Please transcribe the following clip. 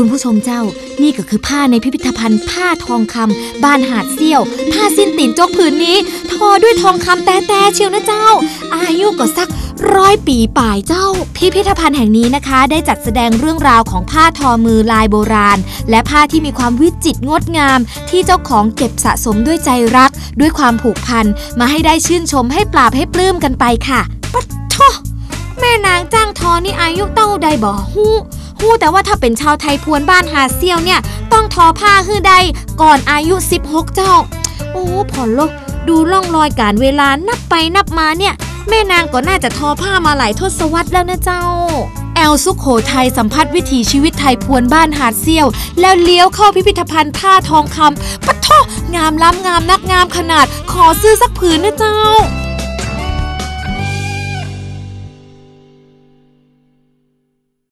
คุณผู้ชมเจ้า นี่ก็คือผ้าในพิพิธภัณฑ์ผ้าทองคำบ้านหาดเซี่ยว ผ้าสิ้นตีนจกผืนนี้ ทอด้วยทองคำแต่แต่เชียวนะเจ้า อายุก็สักร้อยปีป่ายเจ้า พิพิธภัณฑ์แห่งนี้นะคะ ได้จัดแสดงเรื่องราวของผ้าทอมือลายโบราณ และผ้าที่มีความวิจิตรงดงาม ที่เจ้าของเก็บสะสมด้วยใจรัก ด้วยความผูกพันมาให้ได้ชื่นชมให้ปราบให้ปลื้มกันไปค่ะปัดโทแม่นางจ้างทอนี่อายุเต้าใดบ่ฮู้ ฮู้แต่ว่าถ้าเป็นชาวไทยพวนบ้านหาเซียวเนี่ย ต้องทอผ้าฮือใดก่อนอายุ 16 เจ้า โอ้ผ่อนลกดูร่องรอยการเวลานับไปนับมาเนี่ย แม่นางก็น่าจะทอผ้ามาหลายทศวรรษแล้วนะเจ้า แอลสุขโขทัยสัมผัสวิถีชีวิตไทยพวนบ้านหาดเซี่ยว แล้วเลี้ยวเข้าพิพิธภัณฑ์ผ้าทองคำปะโทงามล้ำงามนักงามขนาด ขอซื้อสักผืนนะเจ้า